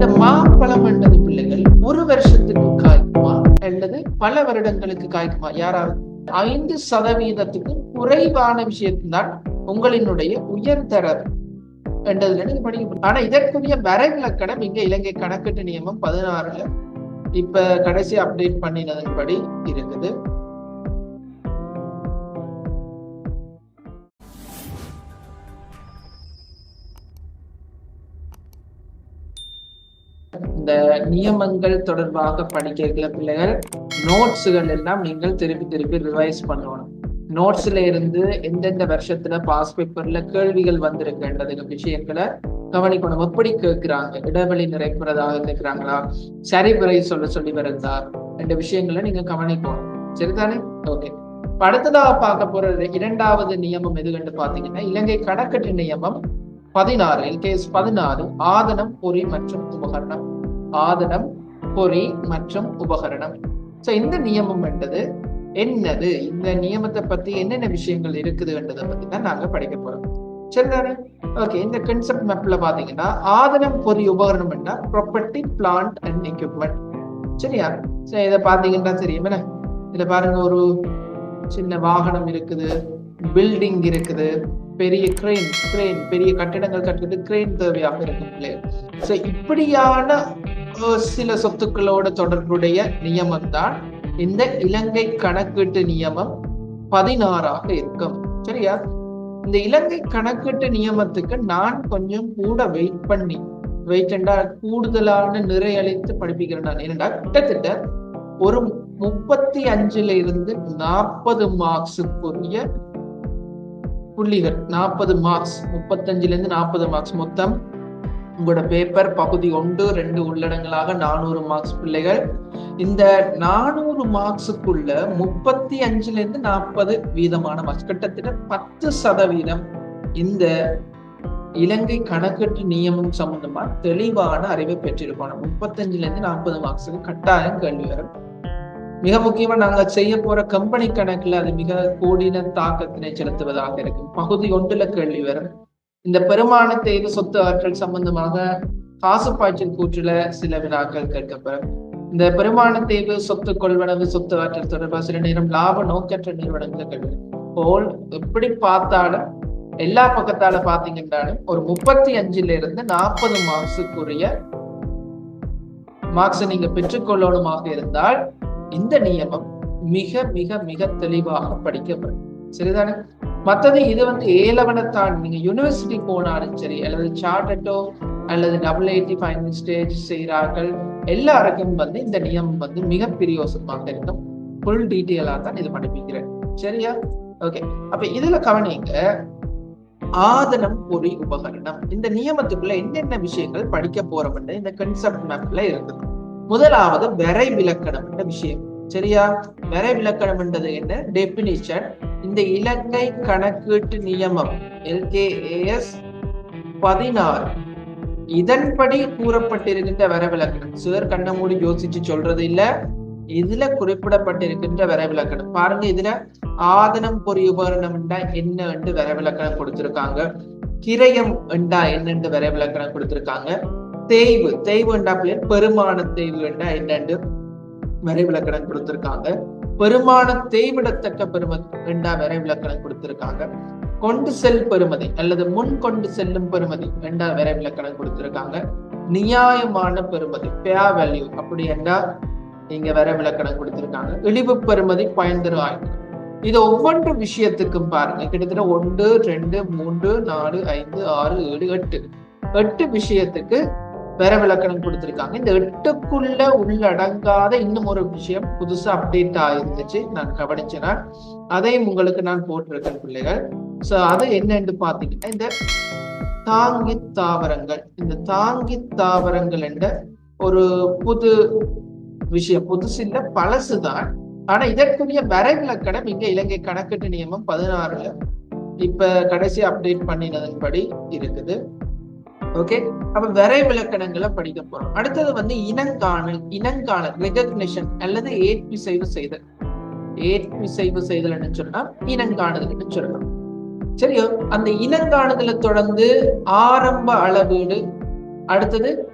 இந்த மாப்பழம் என்றது பிள்ளைகள் ஒரு வருஷத்துக்கு காய்க்குமா? அல்லது பல வருடங்களுக்கு காய்க்குமா? யாராவது? ஐந்து சதவீதத்துக்கு குறைவான விஷயத்தான் உங்களினுடைய உயர்தர என்றதுல நீங்க படிக்க ஆனா இதற்குரிய வரைவிலக்கணம் இங்க இலங்கை கணக்கீட்டு நியமம் பதினாறுல இப்ப கடைசி அப்டேட் பண்ணினதன்படி இருக்குது. நியமங்கள் தொடர்பாக படிக்கிற பிள்ளைகள் நோட்ஸுகள் எல்லாம் நீங்கள் திருப்பி திருப்பி ரிவைஸ் பண்ணணும். நோட்ஸ்ல இருந்து எந்தெந்த வருஷத்துல பாஸ் பேப்பர்ல கேள்விகள் வந்திருக்குன்றதுக்கு விஷயங்களை கவனிக்கணும். எப்படி கேட்கிறாங்க? இடைவெளி நிறைப்புறதாக இருக்கிறாங்களா சரிபுரை சொல்ல சொல்லி வருந்தா என்ற விஷயங்களை நீங்க கவனிக்கணும். சரிதானே? ஓகே அடுத்ததாக பார்க்க போறது இரண்டாவது நியமம் எது கண்டு பாத்தீங்கன்னா இலங்கை கணக்கட்டு நியமம் பதினாறு எல்கேஎஸ் பதினாறு ஆதனம் பொறி மற்றும் உபகரணம். ஆதனம் பொறி மற்றும் உபகரணம். சோ இந்த நியமம் என்றது என்னது? இந்த நியமத்தை பத்தி என்னென்ன விஷயங்கள் இருக்குதுன்றதை பத்தி தான் நாங்க படிக்க போறோம். சரிதானே? ஓகே இந்த கன்செப்ட் மேப்ல பாத்தீங்கன்னா ஆதனம் பொறி உபகரணம் என்ன? ப்ராப்பர்ட்டி பிளான்ட் அண்ட் எக்யூப்மெண்ட் சரியா? சரி இதை பாத்தீங்கன்னா தெரியும் என்ன? இதுல பாருங்க ஒரு சின்ன வாகனம் இருக்குது பில்டிங் இருக்குது பெரிய கிரெயின் கிரெயின் பெரிய கட்டிடங்கள் கட்டுறது கிரெயின் தேவையாக இருக்கும் ஸோ இப்படியான சில சொத்துக்களோட தொடர்புடைய நியமம் தான் இந்த இலங்கை கணக்கீட்டு நியமம் பதினாறாக இருக்கும். சரியா? இந்த இலங்கை கணக்கீட்டு நியமத்துக்கு நான் கொஞ்சம் கூட வெயிட் பண்ணி வெயிட் கூடுதலான நிறை அளித்து படிப்பிக்கிறேன் நான். ஏனென்றா கிட்டத்தட்ட ஒரு முப்பத்தி அஞ்சுல இருந்து நாற்பது மார்க்ஸுக்குரிய புள்ளிகள் நாற்பது மார்க்ஸ் முப்பத்தஞ்சுல இருந்து நாற்பது மார்க்ஸ் மொத்தம் உங்களோட பேப்பர் பகுதி ஒன்று ரெண்டு உள்ளடங்களாக நானூறு மார்க்ஸ் பிள்ளைகள். இந்த நானூறு மார்க்ஸுக்குள்ள முப்பத்தி அஞ்சுல இருந்து நாற்பது வீதமான மார்க்ஸ் கிட்டத்தட்ட பத்து சதவீதம் இந்த இலங்கை கணக்கெட்டு நியமம் சம்பந்தமா தெளிவான அறிவை பெற்றிருக்கணும் முப்பத்தஞ்சுல இருந்து நாற்பது மார்க்ஸுக்கு கட்டாயம் கேள்வி வரும். மிக முக்கியமா நாங்க செய்ய போற கம்பெனி கணக்குல அது மிக கூடின தாக்கத்தினை செலுத்துவதாக இருக்கும். பகுதி ஒன்றுல கேள்வி வரும். இந்த பெருமான தேர்வு சொத்து ஆற்றல் சம்பந்தமாக காசு பாய்ச்சல் கூற்றுல சில வினாக்கள் கேட்கப்படும். இந்த பெருமான தேர்வு சொத்து கொள்வனவு சொத்து ஆற்றல் தொடர்பாக சில நேரம் லாப நோக்கற்ற நிறுவனங்கள் கேள்வி போல் எப்படி பார்த்தாலும் எல்லா பக்கத்தால பாத்தீங்கன்னாலும் ஒரு முப்பத்தி அஞ்சுல இருந்து நாற்பது மார்க்ஸுக்குரிய மார்க்ஸை நீங்க பெற்றுக்கொள்ளணுமாக இருந்தால் இந்த நியமம் மிக மிக மிக தெளிவாக படிக்கப்படும். சரிதானே? மற்றது இது வந்து ஏலவனத்தான் நீங்க யூனிவர்சிட்டி போனாலும் சரி அல்லது சார்ட்டோ அல்லது டபுள் எயிட்டி ஃபைனல் ஸ்டேஜ் செய்கிறார்கள் எல்லாருக்கும் வந்து இந்த நியமம் வந்து மிக பிரியோசமாக இருக்கும். ஃபுல் டீட்டெயிலாக தான் இது படிப்பிக்கிறேன் சரியா? ஓகே அப்ப இதுல கவனிங்க ஆதனம் பொறி உபகரணம். இந்த நியமத்துக்குள்ள என்னென்ன விஷயங்கள் படிக்க போறோம்னு இந்த கன்செப்ட் மேப்ல இருக்குது முதலாவது வரை விலக்கணம் என்ற விஷயம். சரியா? வரை விலக்கணம் என்றது என்ன? டெபினிஷன் இந்த இலக்கை கணக்கீட்டு நியமம் எல்கேஏஎஸ் பதினாறு. இதன்படி கூறப்பட்டிருக்கின்ற வரவிலக்கணம். சிலர் கண்ண மூடி யோசிச்சு சொல்றது இல்ல. இதுல குறிப்பிடப்பட்டிருக்கின்ற வரவிலக்கணம். பாருங்க இதுல ஆதனம் பொறி உபகரணம் என்றா என்ன என்று வரவிலக்கணம் கொடுத்திருக்காங்க. கிரயம் என்றா என்னென்று வரவிலக்கணம் கொடுத்திருக்காங்க. தேய்வு தேய்வு என்றா பிள்ளைங்க பெருமான தேய்வு என்றா என்னென்று வரைவிலக்கணம் கொடுத்திருக்காங்க. பெருமான விடத்தக்க பெருமதி ரெண்டா வரைவிலக்கணம் கொடுத்திருக்காங்க. கொண்டு செல் பெருமதி அல்லது முன் கொண்டு செல்லும் பெருமதி ரெண்டா வரைவிலக்கணம் கொடுத்திருக்காங்க. நியாயமான பெருமதி பே வேல்யூ அப்படி என்றா இங்க வரைவிலக்கணம் கொடுத்திருக்காங்க. இழிவு பெருமதி பயன்தரும் ஆயுதம் இது ஒவ்வொன்று விஷயத்துக்கும் பாருங்க. கிட்டத்தட்ட ஒன்று ரெண்டு மூன்று நாலு ஐந்து ஆறு ஏழு எட்டு. எட்டு விஷயத்துக்கு வேற விளக்கணம் கொடுத்திருக்காங்க. இந்த எட்டுக்குள்ள உள்ளடங்காத இன்னும் ஒரு விஷயம் புதுசா அப்டேட் ஆயிருந்துச்சு நான் கவனிச்சேன்னா அதையும் உங்களுக்கு நான் போட்டிருக்கேன் பிள்ளைகள். சோ அது என்னன்னு பாத்தீங்கன்னா இந்த தாங்கி தாவரங்கள் இந்த தாங்கி தாவரங்கள் என்ற ஒரு புது விஷயம். புதுசு இல்ல பழசுதான் ஆனா இதற்குரிய வரைவிலக்கணம் இங்க இலங்கை கணக்கெட்டு நியமம் பதினாறுல இப்ப கடைசி அப்டேட் பண்ணினதன்படி இருக்குது. ஓகே அப்ப விரை விளக்கணங்களை படிக்க போறோம். அடுத்தது வந்து இனங்காணல் இனங்காணல் ரெகக்னிஷன் அல்லது ஏற்பிசைவு செய்தல். ஏற்பிசைவு செய்தல் சொன்னா இனங்காணுதல்னு சொல்லலாம். சரியோ? அந்த இனங்காணுதலை தொடர்ந்து ஆரம்ப அளவீடு அடுத்தது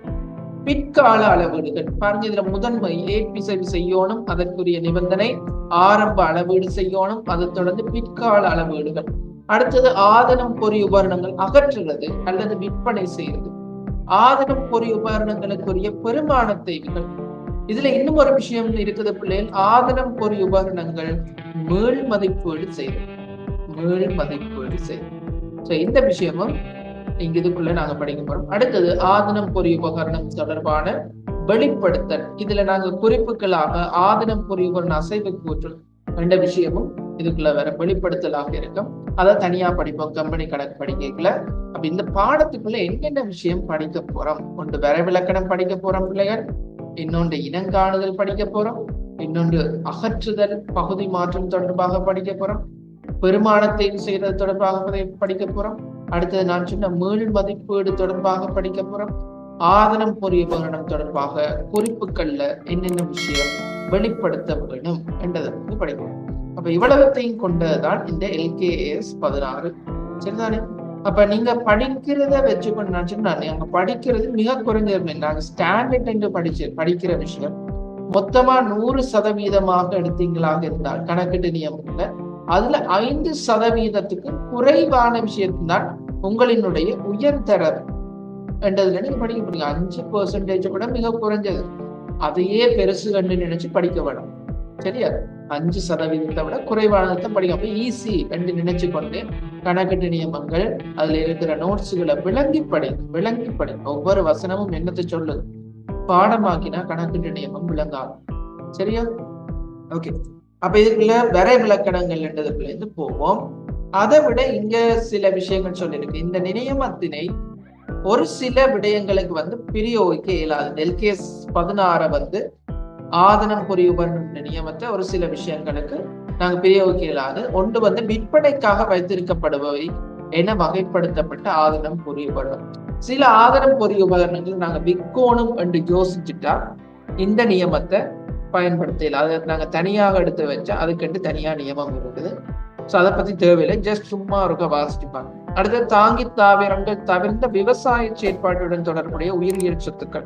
பிற்கால அளவீடுகள். பாருங்க இதுல முதன்மை ஏற்பிசைவு செய்யணும் அதற்குரிய நிபந்தனை ஆரம்ப அளவீடு செய்யணும் அதை தொடர்ந்து பிற்கால அளவீடுகள். அடுத்தது ஆதனம் பொறி உபகரணங்கள் அகற்றுவது அல்லது விற்பனை செய்யறது ஆதனம் பொறி உபகரணங்களுக்குரிய பெருமான இதுல இன்னும் ஒரு விஷயம் இருக்குது பிள்ளைகள் ஆதனம் பொறி உபகரணங்கள் மேல் மதிப்பீடு செய்யறது மேல் மதிப்பீடு செய்யறது இந்த விஷயமும் இங்க இதுக்குள்ள நாங்க படிக்க போறோம். அடுத்தது ஆதனம் பொறி உபகரணம் தொடர்பான வெளிப்படுத்தல். இதுல நாங்க குறிப்புகளாக ஆதனம் பொறி உபகரண அசைவு கூற்று என்ற விஷயமும் இதுக்குள்ள வேற வெளிப்படுத்தலாக இருக்கும். அதை தனியா படிப்போம். கம்பெனி கணக்கு படிக்கல அப்ப இந்த பாடத்துக்குள்ள என்னென்ன விஷயம் படிக்க போறோம்? ஒன்று வரைவிலக்கணம் படிக்க போறோம் பிள்ளைகள். இன்னொன்று இனங்காணுதல் படிக்க போறோம். இன்னொன்று அகற்றுதல் பகுதி மாற்றம் தொடர்பாக படிக்க போறோம். பெருமானத்தை செய்யறது தொடர்பாக படிக்க போறோம். அடுத்தது நான் சொன்ன மீள் மதிப்பீடு தொடர்பாக படிக்க போறோம். ஆதனம் பொறிய உபகரணம் தொடர்பாக குறிப்புகள்ல என்னென்ன விஷயம் வெளிப்படுத்த வேணும் என்றதை வந்து அப்ப இவ்வளவத்தையும் கொண்டதுதான் இந்த எல்கேஎஸ் பதினாறு. சரிதானே? அப்ப நீங்க படிக்கிறத வச்சு பண்ணாச்சுன்னா நாங்க படிக்கிறது மிக குறைஞ்சது நாங்க ஸ்டாண்டர்ட் என்று படிச்சு படிக்கிற விஷயம். மொத்தமா நூறு சதவீதமாக எடுத்தீங்களாக இருந்தால் கணக்கெட்டு நியமனத்துல அதுல ஐந்து சதவீதத்துக்கு குறைவான விஷயத்தான் உங்களினுடைய உயர்தர என்றதுல நீங்க படிக்க முடியும் அஞ்சு பெர்சன்டேஜ் கூட மிக குறைஞ்சது. அதையே பெருசு கண்டு நினைச்சு படிக்க வேணும். சரியா? அஞ்சு சதவீதத்தை விட குறைவானதை படிக்க அப்ப ஈஸி என்று நினைச்சு கொண்டு கணக்கெட்டு நியமங்கள் அதுல இருக்கிற நோட்ஸுகளை விளங்கி படி விளங்கி படி. ஒவ்வொரு வசனமும் என்னத்தை சொல்லுது? பாடமாக்கினா கணக்கெட்டு நியமம் விளங்காது. சரியா? ஓகே அப்ப இதுக்குள்ள வரை விளக்கணங்கள் என்றதுக்குள்ள இருந்து போவோம். அதை விட இங்க சில விஷயங்கள் சொல்லியிருக்கு. இந்த நினைமத்தினை ஒரு சில விடயங்களுக்கு வந்து பிரியோகிக்க இயலாது. நெல்கேஸ் பதினாறை வந்து ஆதனம் புரியுபன் நியமத்தை ஒரு சில விஷயங்களுக்கு நாங்க பிரியோகிக்க இயலாது. ஒன்று வந்து விற்பனைக்காக வைத்திருக்கப்படுபவை என வகைப்படுத்தப்பட்ட ஆதனம் புரியுபடும் சில ஆதனம் பொறி உபகரணங்கள் நாங்க விற்கோணும் என்று யோசிச்சுட்டா இந்த நியமத்தை பயன்படுத்தல அதை நாங்க தனியாக எடுத்து வச்சா அதுக்கென்று தனியா நியமம் இருக்குது. ஸோ அதை பத்தி தேவையில்லை. ஜஸ்ட் சும்மா இருக்க வாசிச்சுப்பாங்க. அடுத்து தாங்கி தாவரங்கள் தவிர்ந்த விவசாய செயற்பாட்டுடன் தொடர்புடைய உயிரியல் சொத்துக்கள்.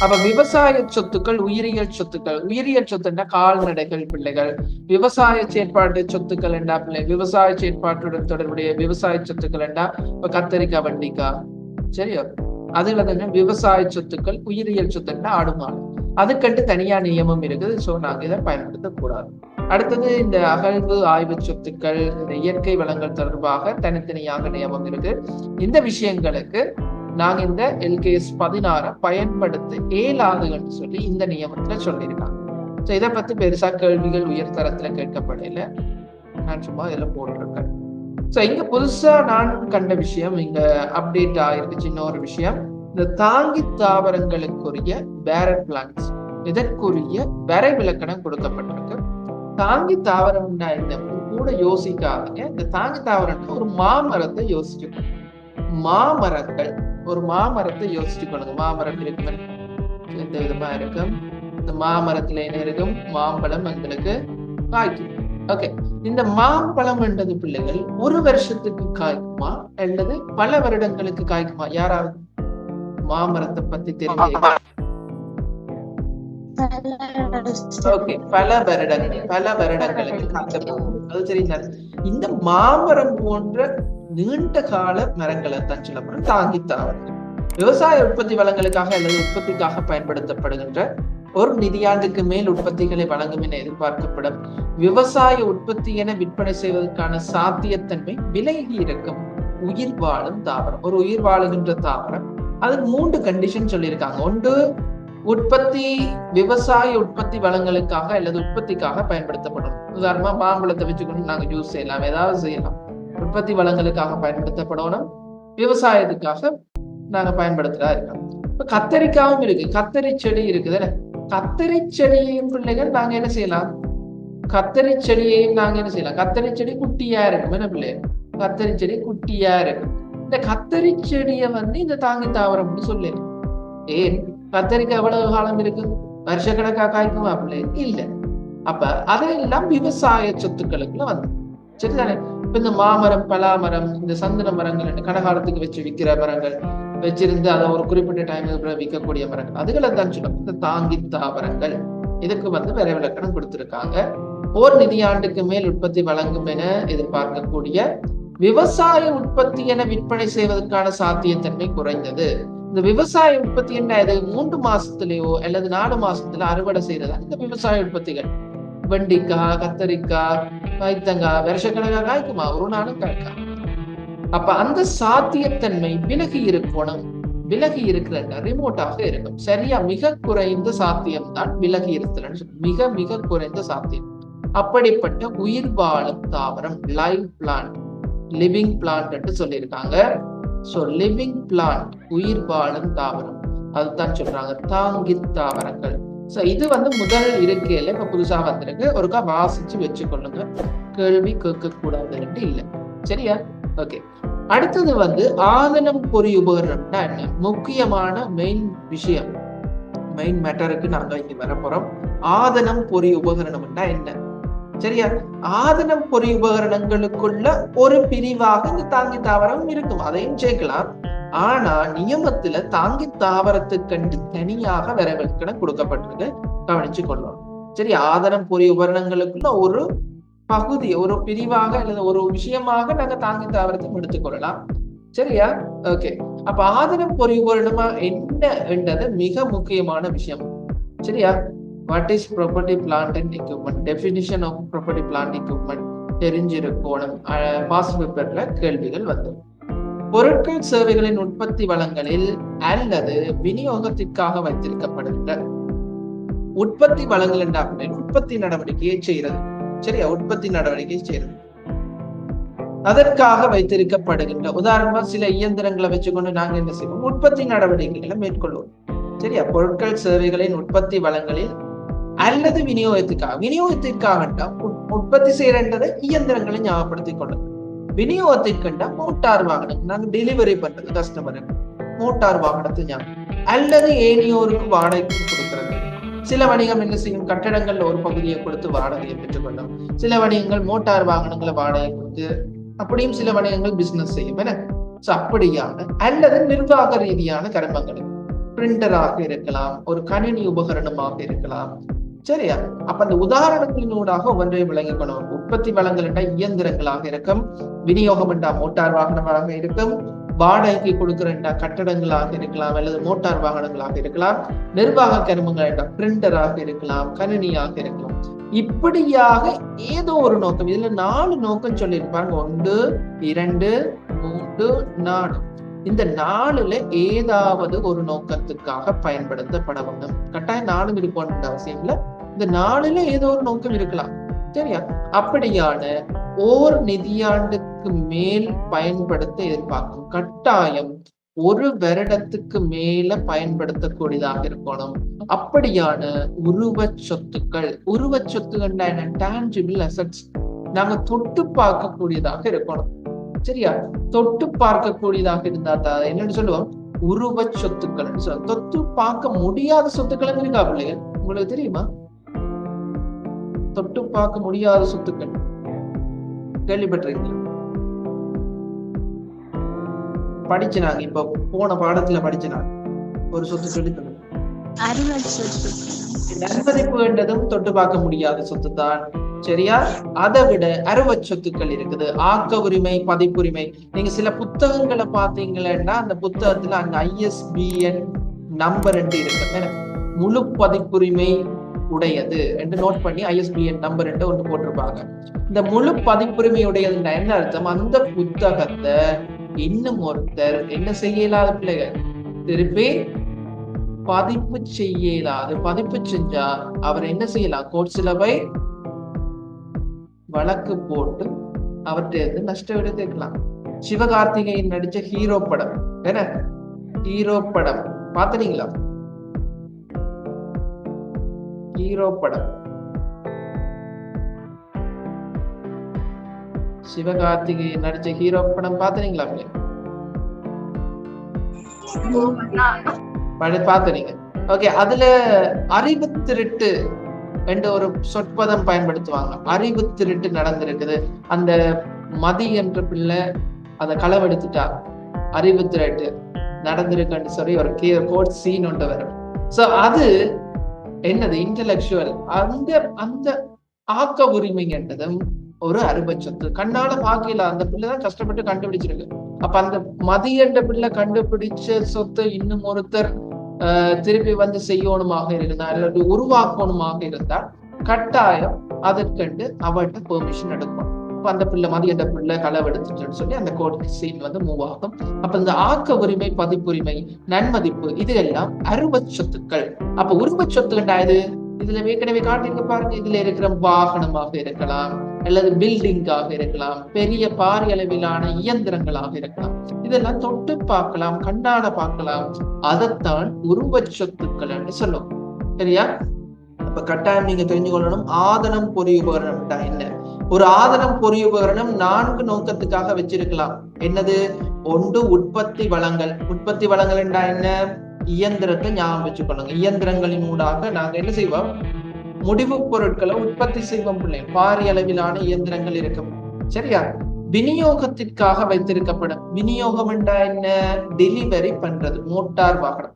அப்ப விவசாய சொத்துக்கள் உயிரியல் சொத்துக்கள். உயிரியல் சொத்துன்னா கால்நடைகள் பிள்ளைகள். விவசாய செயற்பாட்டு சொத்துக்கள் என்றா பிள்ளை? விவசாய செயற்பாட்டுடன் தொடர்புடைய விவசாய சொத்துக்கள் என்றா இப்ப கத்தரிக்காய் வண்டிக்காய். சரியா? அதுல தானே விவசாய சொத்துக்கள் உயிரியல் சொத்துன்னா ஆடு மாடு. அதுக்கண்டு தனியா நியமம் இருக்குது. சோ நாங்க இதை பயன்படுத்தக்கூடாது. அடுத்தது இந்த அகழ்வு ஆய்வு சொத்துக்கள் இந்த இயற்கை வளங்கள் தொடர்பாக தனித்தனியாக நியமம் இருக்கு. இந்த விஷயங்களுக்கு நாங்க இந்த எல்கேஎஸ் பதினாறை பயன்படுத்த இயலாதுன்னு சொல்லி இந்த நியமத்துல சொல்லியிருக்காங்க. ஸோ இதை பத்தி பெருசா கேள்விகள் உயர்தரத்தில் கேட்கப்படல. நான் சும்மா இதில் போட்டிருக்கேன். ஸோ இங்க புதுசா நான் கண்ட விஷயம் இங்க அப்டேட் ஆயிருக்கு சின்ன ஒரு விஷயம். இந்த தாங்கி தாவரங்களுக்குரிய பேரட் பிளான்ஸ் இதற்குரிய வரை விளக்கணம் கொடுக்கப்பட்டிருக்கு. தாங்கி தாவரம் என்ன கூட யோசிக்காதீங்க. இந்த தாங்கி தாவரம் ஒரு மாமரத்தை யோசிச்சுக்கணும் மாமரங்கள் ஒரு மாமரத்தை யோசிச்சுக்கணுங்க மாமரம் இருக்கும் எந்த விதமா இருக்கும்? இந்த மாமரத்துல என்ன இருக்கும்? மாம்பழம் எங்களுக்கு காய்க்கும். ஓகே இந்த மாம்பழம் என்றது பிள்ளைகள் ஒரு வருஷத்துக்கு காய்க்குமா? அல்லது பல வருடங்களுக்கு காய்க்குமா? யாராவது மாமரத்தை பத்தி தெரியும் ஓகே பல வருடங்கள் பல வருடங்களுக்கு அது தெரிந்தால் இந்த மாமரம் போன்ற நீண்ட கால மரங்களை தான் சொல்லப்படும் தாங்கி தாவரங்கள் விவசாய உற்பத்தி வளங்களுக்காக அல்லது உற்பத்திக்காக பயன்படுத்தப்படுகின்ற ஒரு நிதியாண்டுக்கு மேல் உற்பத்திகளை வழங்கும் என எதிர்பார்க்கப்படும் விவசாய உற்பத்தி என விற்பனை செய்வதற்கான சாத்தியத்தன்மை விலகி இருக்கும் உயிர் வாழும் தாவரம். ஒரு உயிர் வாழுகின்ற தாவரம் அதுக்கு மூன்று கண்டிஷன் சொல்லியிருக்காங்க. ஒன்று உற்பத்தி விவசாய உற்பத்தி வளங்களுக்காக அல்லது உற்பத்திக்காக பயன்படுத்தப்படும். உதாரணமா மாம்பழத்தை வச்சுக்கணும் நாங்க ஜூஸ் செய்யலாம். ஏதாவது செய்யலாம். உற்பத்தி வளங்களுக்காக பயன்படுத்தப்படணும். விவசாயத்துக்காக நாங்க பயன்படுத்துறதா இருக்கோம் இப்ப கத்தரிக்காவும் இருக்கு. கத்தரி செடி இருக்குது கத்தரி செடியையும் பிள்ளைகள் நாங்க என்ன செய்யலாம்? கத்தரி செடியையும் நாங்க என்ன செய்யலாம்? கத்தரி செடி குட்டியா இருக்கும். என்ன பிள்ளைகள் கத்தரி செடி குட்டியா இருக்கும். இந்த கத்தரி செடியை வந்து இந்த தாங்கி தாவரம்னு சொல்லு. ஏன் கத்தரிக்கு எவ்வளவு காலம் இருக்கு? வருஷக்கணக்கா காய்க்குமா அப்படின்னு இல்லை. அப்ப அதையெல்லாம் விவசாய சொத்துக்களுக்குள்ள வந்து. சரிதானே? இப்ப இந்த மாமரம் பலாமரம் இந்த சந்தன மரங்கள் கடகாலத்துக்கு வச்சு விற்கிற மரங்கள் வச்சிருந்து அதை ஒரு குறிப்பிட்ட டைமுக்கு விற்கக்கூடிய மரங்கள் அதுகளை தான் சொல்லணும் இந்த தாங்கி தாவரங்கள். இதுக்கு வந்து விரைவிலக்கணம் கொடுத்திருக்காங்க. ஓர் நிதியாண்டுக்கு மேல் உற்பத்தி வழங்கும் என எதிர்பார்க்கக்கூடிய விவசாய உற்பத்தி என விற்பனை செய்வதற்கான சாத்தியத்தன்மை குறைந்தது. இந்த விவசாய உற்பத்தி என்ன? இது மூன்று மாசத்துலயோ அல்லது நாலு மாசத்துல அறுவடை செய்யறதா இந்த விவசாய உற்பத்திகள். வெண்டிக்காய் கத்தரிக்காய் வைத்தங்காய் வருஷக்கணக்காக காய்க்குமா ஒரு நாளும் காய்க்கா அப்ப அந்த சாத்தியத்தன்மை விலகி இருக்கணும். விலகி இருக்கிற ரிமோட்டாக இருக்கும் சரியா மிக குறைந்த சாத்தியம் தான் விலகி இருக்கிறன்னு மிக மிக குறைந்த சாத்தியம். அப்படிப்பட்ட உயிர் வாழும் தாவரம் லைவ் பிளான்ட் லிவிங் பிளான்ட் சொல்லியிருக்காங்க. ஸோ லிவிங் பிளான்ட் உயிர் வாழும் தாவரம். அதுதான் சொல்றாங்க. தாங்கி தாவரங்கள். ஸோ இது வந்து முதல் இருக்கையில இப்ப புதுசா வந்திருக்கு. ஒருக்கா வாசிச்சு வச்சுக்கொள்ளுங்க. கேள்வி கேட்கக்கூடாதுன்ட்டு இல்லை. சரியா? ஓகே அடுத்தது வந்து ஆதனம் பொறி உபகரணம்னா என்ன? முக்கியமான மெயின் விஷயம். மெயின் மேட்டருக்கு நாங்க இங்க வர போகிறோம் ஆதனம் பொறி உபகரணம்னா என்ன? சரியா? ஆதனம் பொறி உபகரணங்களுக்குள்ள ஒரு பிரிவாக இந்த தாங்கி தாவரம் இருக்கும். அதையும் சேர்க்கலாம். ஆனா நியமத்துல தாங்கி தாவரத்துக்கண்டு தனியாக வரவிலக்கணம் கொடுக்கப்பட்டிருக்கு. கவனிச்சு கொள்ளணும். சரி ஆதனம் பொறி உபகரணங்களுக்குள்ள ஒரு பகுதி ஒரு பிரிவாக அல்லது ஒரு விஷயமாக நாங்க தாங்கி தாவரத்தை எடுத்துக்கொள்ளலாம் சரியா? ஓகே. அப்ப ஆதனம் பொறி உபகரணமா என்ன? என்றது மிக முக்கியமான விஷயம். சரியா? What is property plant and equipment definition of property plant equipment தெரிஞ்சிருக்கணும். பாஸ் பேப்பர்ல கேள்விகள் வந்தது. பொருட்கள் சேவைகளின் உற்பத்தி வளங்களில் அல்லது விநியோகத்திற்காக வைத்திருக்கப்படுகின்ற உற்பத்தி வளங்கள் என்ன உற்பத்தி நடவடிக்கையை செய்கிறது. சரியா? உற்பத்தி நடவடிக்கை செய்யறது அதற்காக வைத்திருக்கப்படுகின்ற உதாரணமா சில இயந்திரங்களை வச்சுக்கொண்டு நாங்க என்ன செய்வோம்? உற்பத்தி நடவடிக்கைகளை மேற்கொள்வோம். சரியா? பொருட்கள் சேவைகளின் உற்பத்தி வளங்களில் அல்லது விநியோகத்துக்காக விநியோகத்திற்காக உற்பத்தி செய்யறதை இயந்திரங்களை ஞாபகப்படுத்திக் கொள்ளும் விநியோகத்திற்கண்டா மோட்டார் வாகனம் நாங்க டெலிவரி பண்றது கஸ்டமருக்கு மோட்டார் வாகனத்தை ஞாபகம் அல்லது ஏனியோருக்கு வாடகைக்கு கொடுக்கறது. சில வணிகம் என்ன செய்யும்? கட்டடங்கள்ல ஒரு பகுதியை கொடுத்து வாடகையை பெற்றுக்கொள்ளும். சில வணிகங்கள் மோட்டார் வாகனங்களை வாடகை கொடுத்து அப்படியும் சில வணிகங்கள் பிசினஸ் செய்யும் என அப்படியான அல்லது நிர்வாக ரீதியான கர்மங்கள். பிரிண்டராக இருக்கலாம் ஒரு கணினி உபகரணமாக இருக்கலாம் சரியா? அப்ப அந்த உதாரணத்தினூடாக ஒன்றை விளங்கிக்கணும் உற்பத்தி வளங்கள் என்ற இயந்திரங்களாக இருக்கும் விநியோகம் என்றா மோட்டார் வாகனமாக இருக்கும் வாடகைக்கு கொடுக்கிற கட்டடங்களாக இருக்கலாம் அல்லது மோட்டார் வாகனங்களாக இருக்கலாம் நிர்வாக கருமங்கள் என்ற பிரிண்டராக இருக்கலாம் கணினியாக இருக்கலாம். இப்படியாக ஏதோ ஒரு நோக்கம் இதுல நாலு நோக்கம் சொல்லியிருப்பாங்க. ஒன்று இரண்டு மூன்று நாலு இந்த நாலுல ஏதாவது ஒரு நோக்கத்துக்காக பயன்படுத்தப்பட வேண்டும். கட்டாயம் நாலு இருப்போன்ற அவசியம் இல்ல. இந்த நாலுல ஏதோ ஒரு நோக்கம் இருக்கலாம். சரியா? அப்படியான ஓர் நிதியாண்டுக்கு மேல் பயன்படுத்த எதிர்பார்க்கும். கட்டாயம் ஒரு வருடத்துக்கு மேல பயன்படுத்தக்கூடியதாக இருக்கணும். அப்படியான உருவ சொத்துக்கள். உருவ சொத்துக்கள் என்ன? டேஞ்சிபிள் அசட்ஸ் நாங்க தொட்டு பார்க்கக்கூடியதாக இருக்கணும். சரியா? தொட்டு பார்க்கக்கூடியதாக இருந்தா என்னன்னு சொல்லுவோம்? உருவ சொத்துக்கள் சொல்லுவோம். தொட்டு பார்க்க முடியாத சொத்துக்கள் இருக்கா பிள்ளைகள்? உங்களுக்கு தெரியுமா? தொட்டு பார்க்க முடியாத சொத்துக்கள். கேள்விப்பட்டிருக்கீங்க படிச்சனாங்க. இப்ப போன பாடத்துல படிச்சனாங்க. ஒரு சொத்து சொல்லி நன்மதிப்பு என்றதும் தொட்டு பார்க்க முடியாத சொத்து தான் சரியா? அதை விட அறுவ சொத்துக்கள் இருக்குது. ஆக்க உரிமை பதிப்புரிமை. நீங்க சில புத்தகங்களை பாத்தீங்கன்னா அந்த புத்தகத்துல அங்க ஐஎஸ்பிஎன் நம்பர் என்று இருக்கு முழு பதிப்புரிமை உடையது என்று நோட் பண்ணி ஐஎஸ்பிஎன் நம்பர் என்று ஒன்று போட்டிருப்பாங்க. இந்த முழு பதிப்புரிமை உடையதுன்னா என்ன அர்த்தம்? அந்த புத்தகத்தை இன்னும் ஒருத்தர் என்ன செய்ய இல்லாத பிள்ளைகள் திருப்பி பதிப்பு செய்ய இல்லாது பதிப்பு செஞ்சா அவர் என்ன செய்யலாம்? கோர்ட்ஸ்ல போய் வழக்கு போட்டு அவர்கிட்ட இருந்து நஷ்ட விட சிவகார்த்திகேயன் நடிச்ச ஹீரோ படம். என்ன? ஹீரோ படம். பாத்துறீங்களா ஹீரோ படம். சிவகார்த்திகேயன் நடிச்ச ஹீரோ படம் பாத்துறீங்களா பாத்துறீங்க ஓகே அதுல அறிவு திருட்டு என்ற ஒரு சொற்பதம் பயன்படுத்துவாங்க. அறிவு திருட்டு நடந்திருக்குது. அந்த மதி என்ற பிள்ளை அதை களவெடுத்துட்டா அறிவு திருட்டு நடந்திருக்குன்னு சொல்லி ஒரு கே கோட் சீன் ஒன்று வரும். ஸோ அது என்னது? இன்டலெக்சுவல் அந்த அந்த ஆக்க உரிமைன்றதும் ஒரு அருமை சொத்து. கண்ணால பாக்கல. அந்த பிள்ளை தான் கஷ்டப்பட்டு கண்டுபிடிச்சிருக்கு. அப்ப அந்த மதி என்ற பிள்ளை கண்டுபிடிச்ச சொத்தை இன்னும் ஒருத்தர் திருப்பி வந்து செய்யணுமாக இருந்தால் அல்லது உருவாக்கணுமாக இருந்தால் கட்டாயம் அதற்கண்டு அவர்கிட்ட பெர்மிஷன் எடுக்கணும் அப்ப அந்த பிள்ளை மாதிரி அந்த பிள்ளை களவெடுத்துச்சுன்னு சொல்லி அந்த கோர்ட் சீன் வந்து மூவ் ஆகும். அப்ப இந்த ஆக்க உரிமை பதிப்புரிமை நன்மதிப்பு இது எல்லாம் அருவச் சொத்துக்கள். அப்ப உருவ சொத்துக்கண்டா இது? இதுல ஏற்கனவே காட்டிருக்க பாருங்க. இதுல இருக்கிற வாகனமாக இருக்கலாம். அல்லது பில்டிங்காக இருக்கலாம் பெரிய பாரிய அளவிலான இயந்திரங்களாக இருக்கலாம். இதெல்லாம் தொட்டு பார்க்கலாம் கண்ணாட பார்க்கலாம். அதைத்தான் உருவ சொத்துக்கள் என்று சொல்லும் சரியா? அப்ப கட்டாயம் நீங்க தெரிஞ்சு கொள்ளணும் ஆதனம் பொறி உபகரணம்டா என்ன? ஒரு ஆதனம் பொறி உபகரணம் நான்கு நோக்கத்துக்காக வச்சிருக்கலாம். என்னது? ஒன்று உற்பத்தி வளங்கள். உற்பத்தி வளங்கள் என்றா என்ன? இயந்திரத்தை ஞாபகம் வச்சுக்கொள்ளுங்க. இயந்திரங்களின் ஊடாக நாங்க என்ன செய்வோம்? முடிவுப் பொருட்களை உற்பத்தி செய்வோம் பிள்ளை. பாரிய அளவிலான இயந்திரங்கள் இருக்கும். சரியா? விநியோகத்திற்காக வைத்திருக்கப்படும். விநியோகம் என்றா என்ன? டெலிவரி பண்றது மோட்டார் வாகனம்.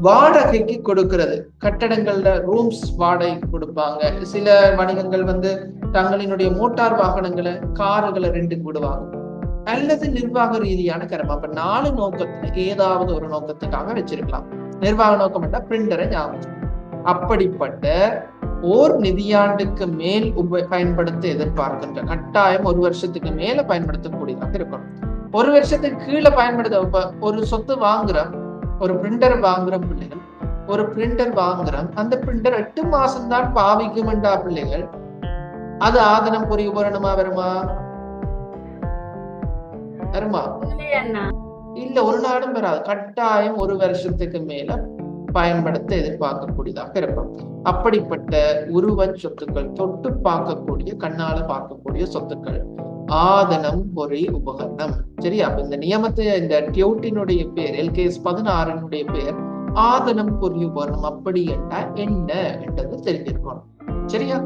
வாடகைக்கு கொடுக்கிறது. கட்டடங்கள்ல ரூம்ஸ் வாடகை கொடுப்பாங்க. சில வணிகங்கள் வந்து தங்களினுடைய மோட்டார் வாகனங்களை காருகளை ரெண்டு விடுவாங்க அல்லது நிர்வாக ரீதியான கரம். அப்ப நாலு நோக்கத்துல ஏதாவது ஒரு நோக்கத்துக்காக வச்சிருக்கலாம். நிர்வாக நோக்கம் பிரிண்டரை ஞாபகம் அப்படிப்பட்ட ஓர் நிதியாண்டுக்கு மேல் உப பயன்படுத்த எதிர்பார்க்கின்ற கட்டாயம் ஒரு வருஷத்துக்கு மேல பயன்படுத்தக்கூடியதாக இருக்கணும். ஒரு வருஷத்துக்கு கீழே பயன்படுத்த ஒரு சொத்து வாங்குறோம் ஒரு பிரிண்டர் வாங்குற பிள்ளைகள் ஒரு பிரிண்டர் வாங்குறோம் அந்த பிரிண்டர் எட்டு மாசம் தான் பாவிக்குமெண்டா பிள்ளைகள் அது ஆதனம் பொறி உபகரணமா வருமா? வருமா? இல்ல ஒரு நாடும் வராது. கட்டாயம் ஒரு வருஷத்துக்கு மேல பயன்படுத்த எதிர்பார்க்கக்கூடியதாக இருக்கும் அப்படிப்பட்ட உருவ சொத்துக்கள் தொட்டு பார்க்கக்கூடிய கண்ணால பார்க்கக்கூடிய சொத்துக்கள். ஆதனம் பொறி உபகரணம். சரியா? அப்ப இந்த நியமத்தை இந்த டியூட்டினுடைய பேர் எல்கேஎஸ் பதினாறினுடைய பேர் ஆதனம் பொறி உபகரணம் அப்படி என்றால் என்ன என்றது தெரிஞ்சிருக்கணும். சரியா?